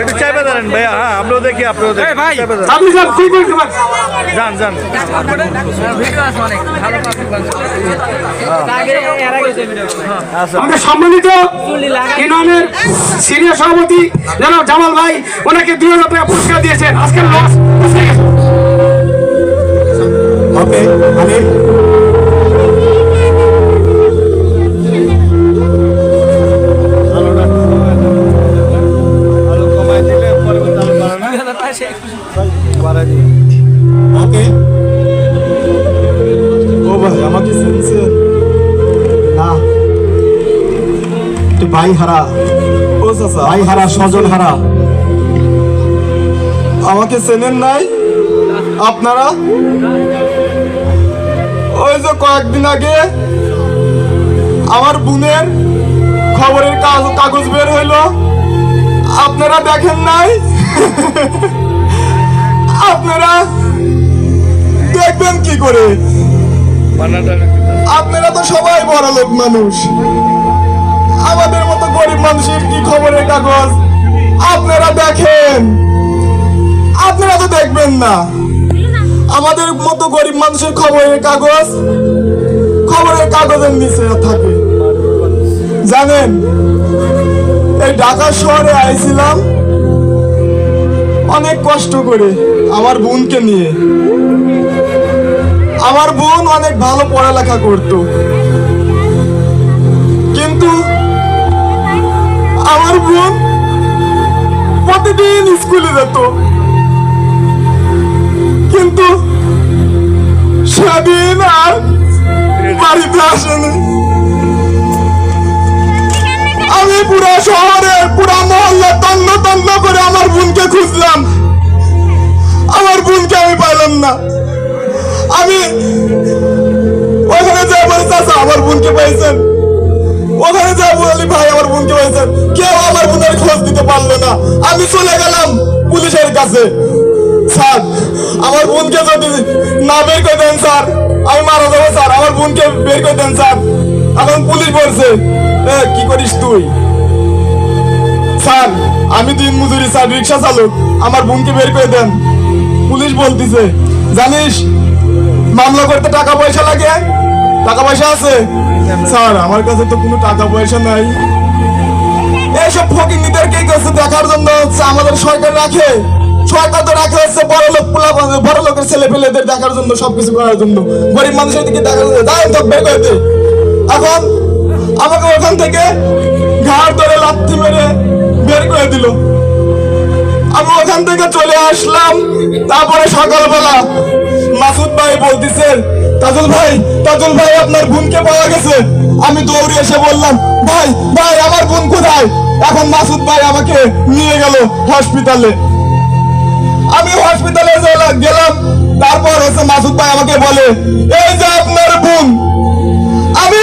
একটু চাইবে দাঁড়ান ভাইয়া হ্যাঁ আপনিও দেখি আপনিও দেখি। ভাই। চাইবে দাঁড়ান। আপনি যান বলতে আচ্ছা। সম্মানিত ইউনিয়নের সিনিয়র সভাপতি জনাব জামাল ভাই ওনাকে দুই হাজার টাকা পুরস্কার দিয়েছেন। আজকের লস ওকে আমি ভাই হারা ভাই হারা হারা আমাকে চেনেন নাই? আপনারা? ওই যে কয়েকদিন আগে আমার বোনের খবরের কাগজ বের হইল। আপনারা দেখেন নাই? আপনারা দেখবেন কি করে? আপনারা তো সবাই বড় লোক মানুষ। মানুষের কি খবরের কাগজ? আপনারা দেখেন। আপনারা তো দেখবেন না। আমাদের মতো গরিব মানুষের খবরের কাগজ? খবরের কাগজের নিচে থাকে। জানেন, এই ঢাকা শহরে আইছিলাম। অনেক কষ্ট করে আমার বোনকে নিয়ে। আমার বোন অনেক ভালো পড়ালেখা করত। আমার বোন প্রতিদিন স্কুলে যেত। কিন্তু সেদিন আর বাড়িতে আসেনি। আমি পুরো শহরে, পুরো মহল্লা তন্ন তন্ন করে আমার বোনকে খুঁজলাম। আমার বোনকে আমি পাইলাম না। আমি ওখানে যা বলি চাচা, আমার বোনকে পাইছেন। ওখানে যা বলি ভাই আমার বোনকে পাইছেন কেউ আমার বোনের খোঁজ দিতে পারল না। আমি চলে গেলাম পুলিশের কাছে। স্যার আমার বোনকে যদি না বের করে দেন স্যার আমি মারা যাব স্যার। আমার বোনকে বের করে দেন স্যার। এখন পুলিশ বলছে "এ, কি করিস তুই? স্যার আমি দিন মজুরি স্যার রিক্সা চালক। আমার বোনকে বের করে দেন। পুলিশ বলতিছে জানিস মামলা করতে টাকা পয়সা লাগে? টাকা পয়সা আছে। স্যার আমার কাছে তো কোনো টাকা পয়সা নাই। এইসব ফকিনীদেরকে কাছে দেখার জন্য হচ্ছে আমাদের সরকার রাখে। সরকার তো রাখে হচ্ছে বড় লোক পোলা বড় লোকের ছেলে পেলেদের দেখার জন্য সবকিছু করার জন্য। গরিব মানুষের দিকে দেখার জন্য। তো বের এখন আমাকে ওখান থেকে ঘাড় ধরে লাথি মেরে বের করে দিল। আমি ওখান থেকে চলে আসলাম। তারপরে সকালবেলা মাসুদ ভাই বলতেছেন তাজুল ভাই তাজুল ভাই, আপনার বোনকে পাওয়া গেছে। আমি দৌড়ে এসে বললাম, ভাই ভাই, আমার বোন কোথায়? এখন মাসুদ ভাই আমাকে নিয়ে গেল হসপিটালে। আমি হসপিটালে গেলাম, তারপর হচ্ছে মাসুদ ভাই আমাকে বলে, এই যে আপনার বোন, আমি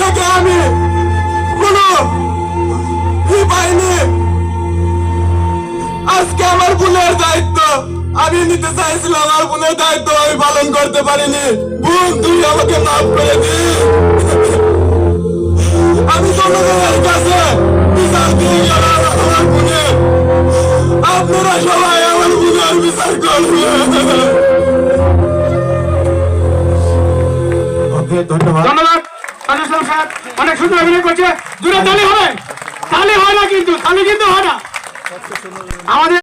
থেকে আমি কোন পাইনি। আজকে আমার বোনের দায়িত্ব। আমি নিতে চাইছিলাম, আমার বোনের দায়িত্ব আমি পালন করতে পারিনি। বোন তুই আমাকে মাফ করে দিস আমি তোমাদের কাছে বিচার দিয়ে গেলাম আমার বোনের আপনারা সবাই আমার বোনের বিচার করবেন। ধন্যবাদ। অনেক সুন্দর অভিনয় করছে। দূরে তালি হবে। তালি হয় না কিন্তু, তালি কিন্তু হয় না। আমাদের